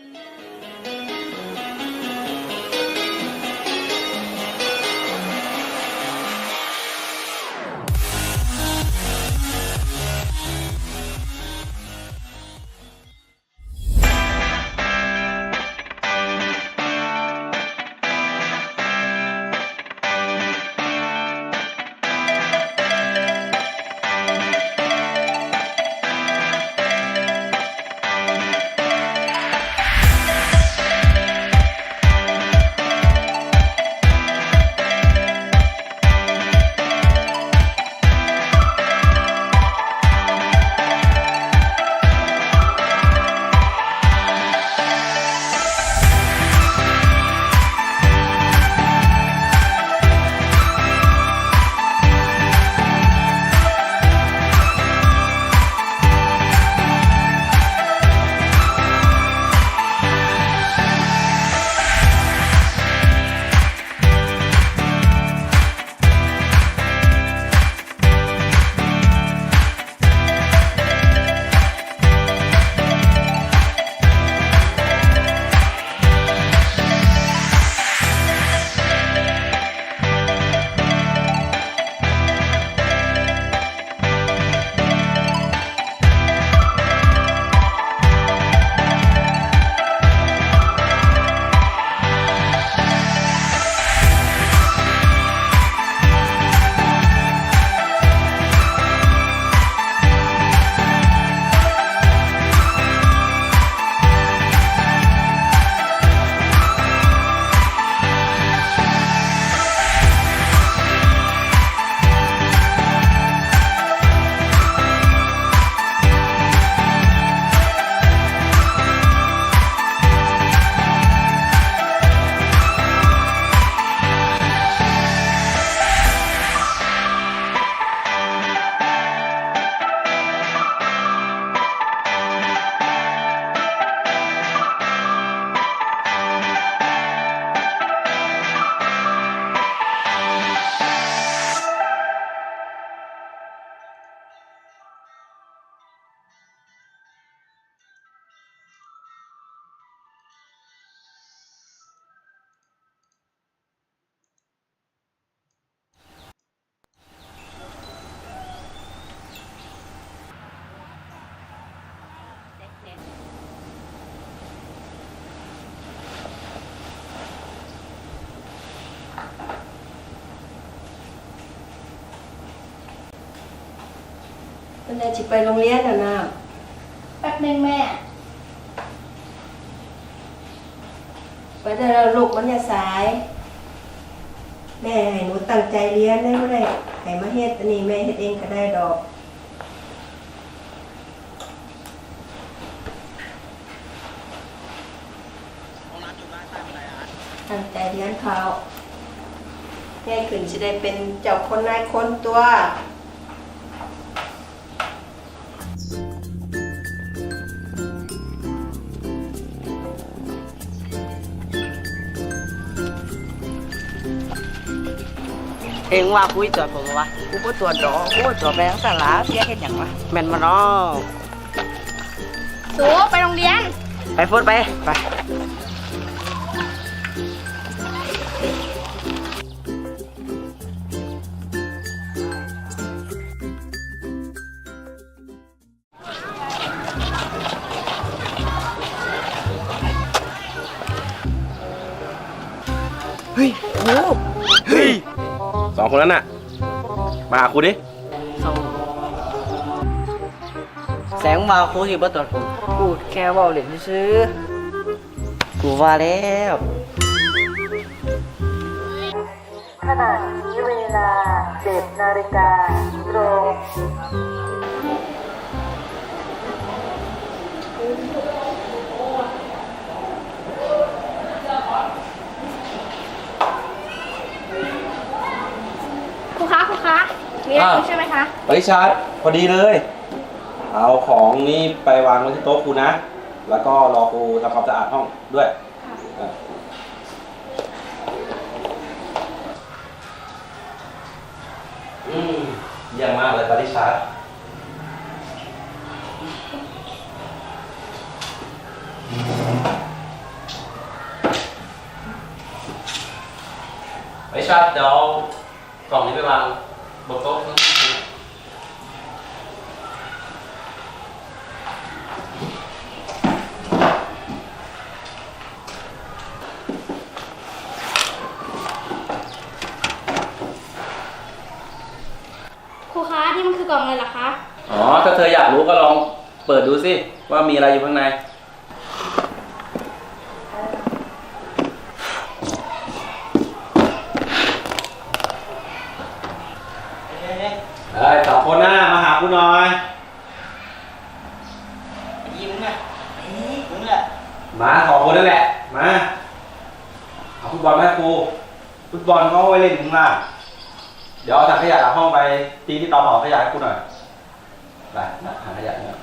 Thank you. มันจะจิไปโรงเรียนน่ะนะแป๊บนึงแม่ ไปได้แล้วลูกมันจะสาย แม่ให้หนูตั้งใจเรียนได้บ่ได้ให้มาเฮ็ดอันนี้แม่เฮ็ดเองก็ได้ดอก ตั้งใจเรียนเขาแม่ขึ้นจะได้เป็นเจ้าคนนายคนตัว เองว่าคุยตรวจผมวะกูก็ตรวจดอกกูก็ตรวจไปทั้งสาระเพี้ยเห็นอย่างวะแม่นมาเนาะสูไปโรงเรียน ไปฟุตไป ไป สองคนนั้นน่ะ มาหาครูดิแสงมาครูที่บ่ตรวจผมกูแค่เว่าเล่นซื้อกูว่าแล้วขณะนี้เวลา7นาฬิกาตรง อะ ใช่ไหมคะปริชาร์จพอดีเลย เอาของนี้ไปวางไว้ที่โต๊ะครูนะ แล้วก็รอครูทำความสะอาดห้องด้วยอะอืมเยี่ยมมากเลยปริชาร์จปาริชาร์จเดี๋ยวเอากล่องนี้ไปวาง ครูคะนี่มันคือกล่องอะไรเหรอคะอ๋อ ถ้าเธออยากรู้ก็ลองเปิดดูสิ ว่ามีอะไรอยู่ข้างใน เอ้ยสองคนหน้ามาหากูหน่อย ยิ้มเนี่ยมึงแหละมาสองคนนั่นแหละ มา เอาฟุตบอลมาให้ครูฟุตบอลเขาเอาไว้เล่นข้างล่าง เดี๋ยวเอาถังขยะหลังห้องไปตีที่เตาเผาขยะให้กูหน่อย ไปนะถังขยะเนี่ย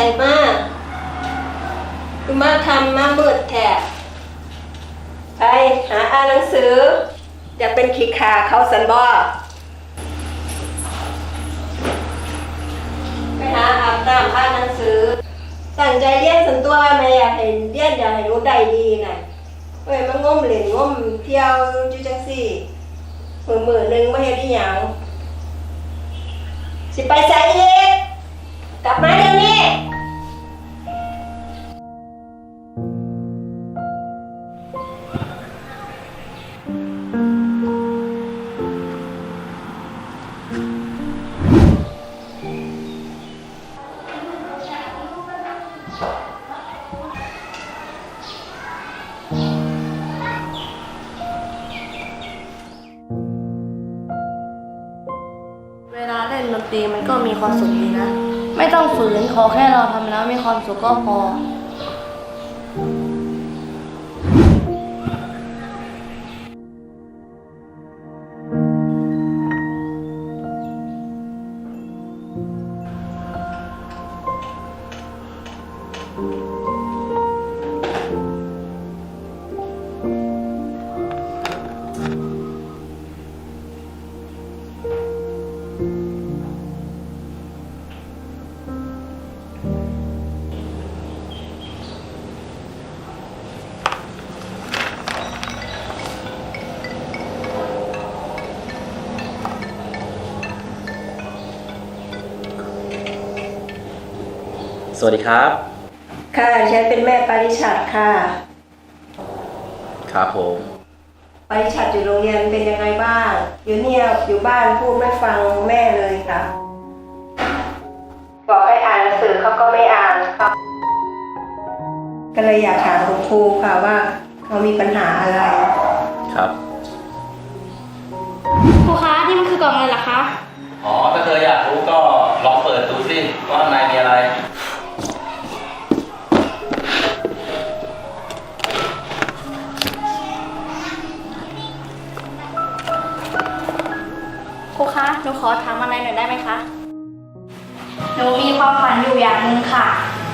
ส่มาคือมาทำมามืดแถบไปหาอ่านหนังสือ จะเป็นขีขาเขาสันบอไปหาอาบน้ำอ่านหนังสือตั้งใจเรียนสันตัวไม่อยากเห็นเรียนอยากให้รู้ได้ดีน่ะเอ้ยมันง่มเหรียญง่มเที่ยวจุจังสี่หมือมือหนึ่งไม่เห็นที่ยังสิไปใส่อีกกลับมาเดี๋ยว เวลาเล่นดนตรีมันก็มีความสุขดีนะ ไม่ต้องฝืนขอแค่เราทำแล้วมีความสุขก็พอ สวัสดีครับ ค่ะฉันเป็นแม่ปาริชัดค่ะ ครับผม ปาริชัดอยู่โรงเรียนเป็นยังไงบ้าง อยู่เนี่ยอยู่บ้านพูดไม่ฟังแม่เลยค่ะ บอกให้อ่านหนังสือเขาก็ไม่อ่านค่ะก็เลยอยากถามคุณครูค่ะว่าเขามีปัญหาอะไร ครับ ครูคะนี่มันคือกล่องอะไรเหรอคะ อ๋อถ้าเธออยากรู้ก็ลองเปิดดูสิว่าข้างในมีอะไร ขอถามอะไรหน่อยได้ไหมคะหนูมีความฝันอยู่อย่างหนึ่งค่ะ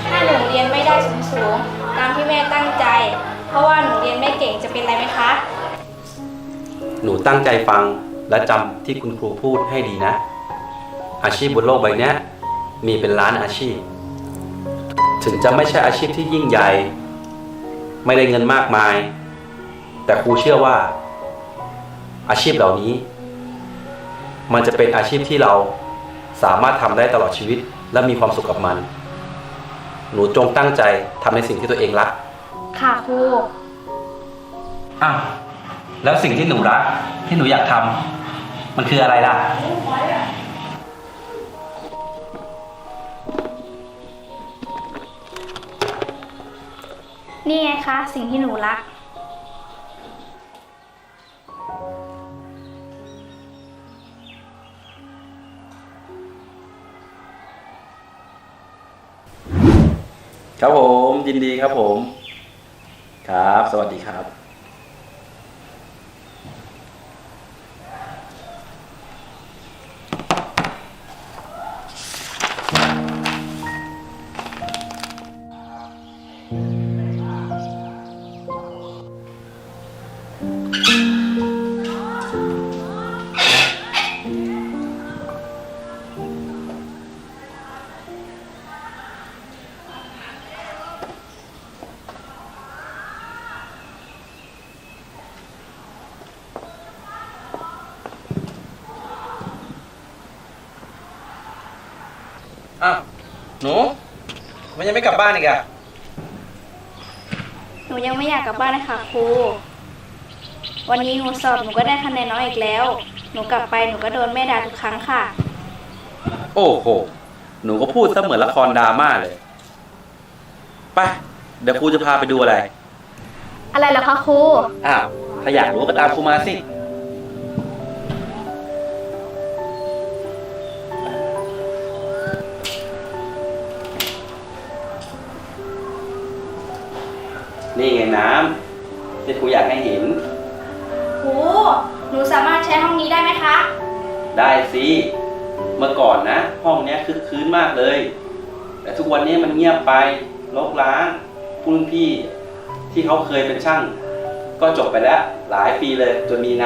ถ้าหนูเรียนไม่ได้สูงสูงๆตามที่แม่ตั้งใจ เพราะว่าหนูเรียนไม่เก่งจะเป็นไรไหมคะ หนูตั้งใจฟังและจำที่คุณครูพูดให้ดีนะ อาชีพบนโลกใบนี้มีเป็นล้านอาชีพ ถึงจะไม่ใช่อาชีพที่ยิ่งใหญ่ ไม่ได้เงินมากมาย แต่ครูเชื่อว่า อาชีพเหล่านี้ มันจะเป็นอาชีพที่เราสามารถทำได้ตลอดชีวิต และมีความสุขกับมัน หนูจงตั้งใจทำในสิ่งที่ตัวเองรัก ค่ะครูอ้าวแล้วสิ่งที่หนูรักที่หนูอยากทำมันคืออะไรล่ะ นี่ไงคะ สิ่งที่หนูรัก ครับผมยินดีครับผม ครับ สวัสดีครับ หนูมันยังไม่กลับบ้านอีกอะหนูยังไม่อยากกลับบ้านเลยค่ะครู วันนี้หนูสอบหนูก็ได้คะแนนน้อยอีกแล้ว หนูกลับไปหนูก็โดนแม่ด่าทุกครั้งค่ะ โอ้โห หนูก็พูดเสมือนละครดราม่าเลย ไป เดี๋ยวครูจะพาไปดูอะไร อะไรเหรอคะครู อ้าว ถ้าอยากรู้ก็ตามครูมาสิ นี่ไงน้ำที่ครูอยากให้เห็น ครูหนูสามารถใช้ห้องนี้ได้ไหมคะ ได้สิเมื่อก่อนนะ ห้องเนี้ยคึกคืนมากเลย แต่ทุกวันนี้มันเงียบไปรกร้างพุ่นพี่ที่เขาเคยเป็นช่าง ก็จบไปแล้วหลายปีเลยจนมีงาน